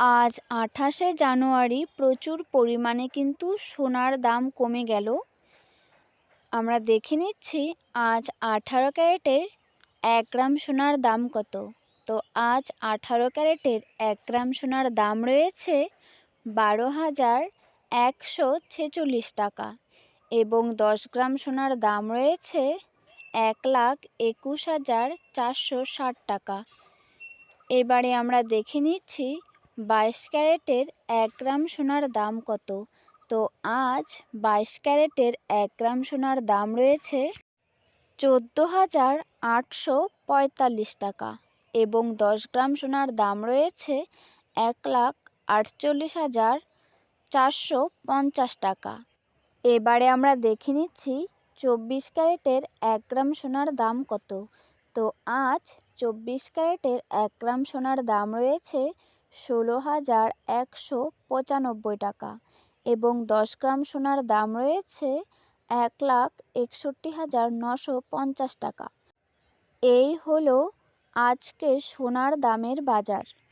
আজ আঠাশে জানুয়ারি প্রচুর পরিমাণে কিন্তু সোনার দাম কমে গেল। আমরা দেখে নিচ্ছি আজ আঠারো ক্যারেটের এক গ্রাম সোনার দাম কত। তো আজ আঠারো ক্যারেটের এক গ্রাম সোনার দাম রয়েছে বারো হাজার একশো ছেচল্লিশ টাকা এবং দশ গ্রাম সোনার দাম রয়েছে এক লাখ একুশ হাজার চারশো ষাট টাকা। এবারে আমরা দেখে নিচ্ছি বাইশ ক্যারেটের এক গ্রাম সোনার দাম কত? তো আজ বাইশ ক্যারেটের এক গ্রাম সোনার দাম রয়েছে চোদ্দ হাজার আটশো পঁয়তাল্লিশ টাকা এবং দশ গ্রাম সোনার দাম রয়েছে এক লাখ আটচল্লিশ হাজার চারশো পঞ্চাশ টাকা। এবারে আমরা দেখে নিচ্ছি চব্বিশ ক্যারেটের এক গ্রাম সোনার দাম কত? তো আজ চব্বিশ ক্যারেটের এক গ্রাম সোনার দাম রয়েছে ষোলো হাজার একশো পঁচানব্বই টাকা এবং দশ গ্রাম সোনার দাম রয়েছে এক লাখ একষট্টি হাজার নশো পঞ্চাশ টাকা। এই হলো আজকের সোনার দামের বাজার।